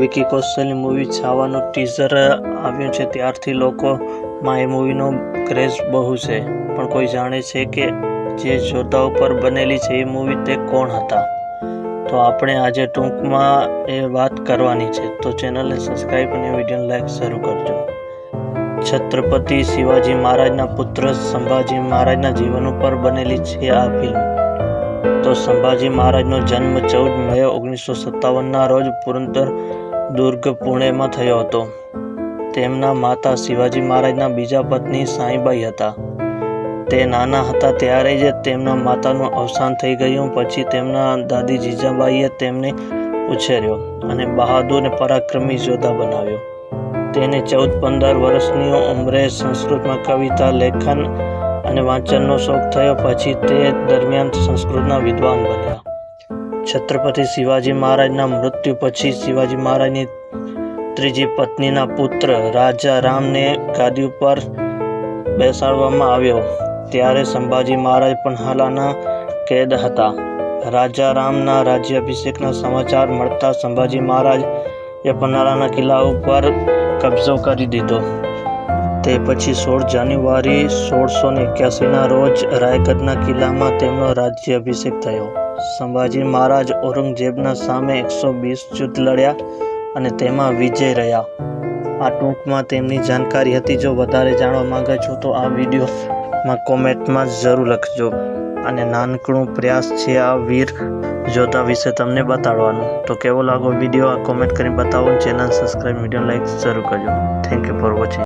વિકી કૌશલની મૂવી છાવાનું ટીઝર આવ્યું છે. ત્યારથી લોકોમાં એ મૂવીનો ક્રેઝ બહુ છે. પણ કોઈ જાણે છે કે જે જોતા ઉપર બનેલી છે, એ મૂવી તે કોણ હતા? તો આપણે આજે ટૂંકમાં એ વાત કરવાની છે. તો ચેનલને સબસ્ક્રાઈબ અને વીડિયો લાઈક શરૂ કરજો. છત્રપતિ શિવાજી મહારાજના પુત્ર સંભાજી મહારાજના જીવન ઉપર બનેલી છે આ ફિલ્મ તો સંભાજી મહારાજનો જન્મ ચૌદ મે ઓગણીસો સત્તાવનના રોજ પુરંદર દુર્ગ પુણેમાં થયો હતો. તેમના માતા શિવાજી મહારાજના બીજા પત્ની સાંઈબાઈ હતા. તે નાના હતા ત્યારે જ તેમના માતાનું અવસાન થઈ ગયું, પછી તેમના દાદી જીજાબાઈએ તેમને ઉછેર્યો અને બહાદુર પરાક્રમી યોદ્ધા બનાવ્યો. તેને ચૌદ પંદર વર્ષની ઉંમરે સંસ્કૃતમાં કવિતા, લેખન અને વાંચનનો શોખ થયો, પછી તે દરમિયાન સંસ્કૃતના વિદ્વાન બન્યા. છત્રપતિ શિવાજી મહારાજના મૃત્યુ પછી શિવાજી મહારાજની ત્રીજી પત્નીના પુત્ર રાજા રામને ગાદી ઉપર બેસાડવામાં આવ્યો. ત્યારે સંભાજી મહારાજ પણ હાલાના કેદ હતા. રાજા રામના રાજ્યાભિષેકના સમાચાર મળતા સંભાજી મહારાજ એ પન્નાલાના કિલ્લા ઉપર કબજો કરી દીધો. તે પછી સોળ જાન્યુઆરી સોળસો ને એક્યાસીના રોજ રાયગઢના કિલ્લામાં તેમનો રાજ્યાભિષેક થયો. સંભાજી મહારાજ ઔરંગઝેબના સામે એકસો વીસ યુદ્ધ લડ્યા અને તેમાં વિજય રહ્યા. આ ટૂંકમાં તેમની જાણકારી હતી. જો વધારે જાણવા માંગે છો તો આ વિડીયોમાં કોમેન્ટમાં જરૂર લખજો. અને નાનકડું પ્રયાસ છે આ વીર જોતા વિશે તમને બતાડવાનું. તો કેવો લાગો વીડિયો? આ કોમેન્ટ કરીને બતાવો ચેનલ સબસ્ક્રાઈબ વીડિયો લાઈક શરૂ કરજો. Thank you for watching